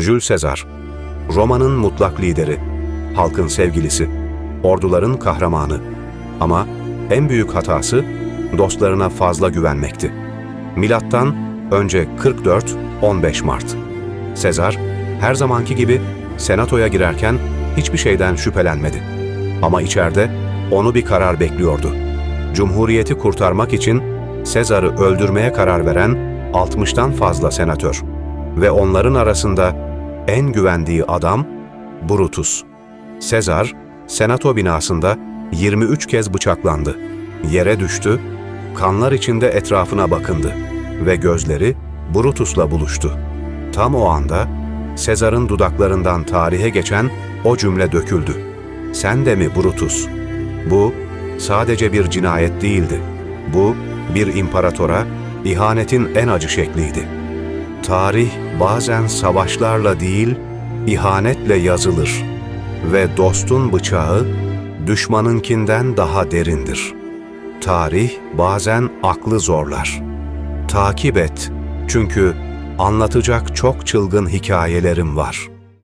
Jules Caesar, Roma'nın mutlak lideri, halkın sevgilisi, orduların kahramanı. Ama en büyük hatası dostlarına fazla güvenmekti. Milattan önce 44-15 Mart. Sezar her zamanki gibi senatoya girerken hiçbir şeyden şüphelenmedi. Ama içeride onu bir karar bekliyordu. Cumhuriyeti kurtarmak için Sezar'ı öldürmeye karar veren 60'tan fazla senatör ve onların arasında en güvendiği adam Brutus. Sezar, senato binasında 23 kez bıçaklandı. Yere düştü, kanlar içinde etrafına bakındı ve gözleri Brutus'la buluştu. Tam o anda Sezar'ın dudaklarından tarihe geçen o cümle döküldü. Sen de mi Brutus? Bu sadece bir cinayet değildi. Bu bir imparatora ihanetin en acı şekliydi. Tarih bazen savaşlarla değil, ihanetle yazılır ve dostun bıçağı düşmanınkinden daha derindir. Tarih bazen aklı zorlar. Takip et çünkü anlatacak çok çılgın hikayelerim var.''